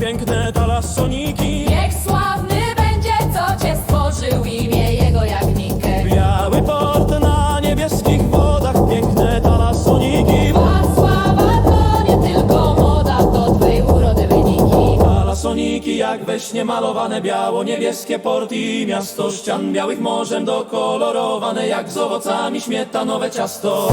piękne talasoniki Niech sławny będzie, co cię stworzył imię jego jak nikę. Biały port na niebieskich wodach Piękne talasoniki A sława to nie tylko moda, to twej urody wyniki. Talasoniki jak we śnie malowane Biało niebieskie porty i miasto Ścian białych morzem dokolorowane Jak z owocami śmietanowe ciasto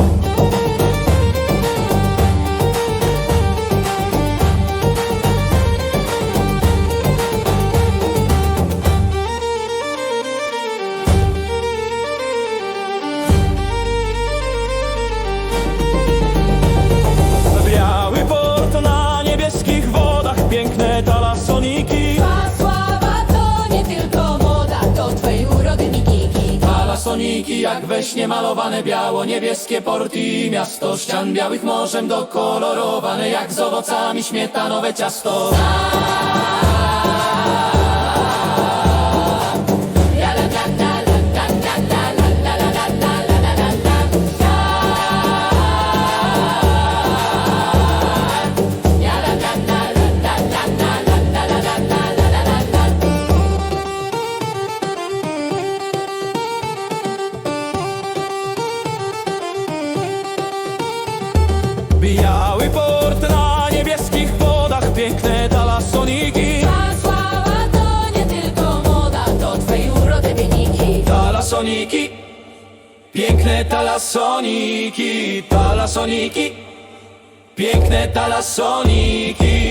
Talasoniki jak we śnie malowane Biało niebieskie porty. I miasto Ścian białych morzem dokolorowane Jak z owocami śmietanowe ciasto Biały port na niebieskich wodach Piękne talasoniki A sława to nie tylko moda, to twej urody wyniki. Talasoniki Piękne talasoniki Talasoniki Piękne talasoniki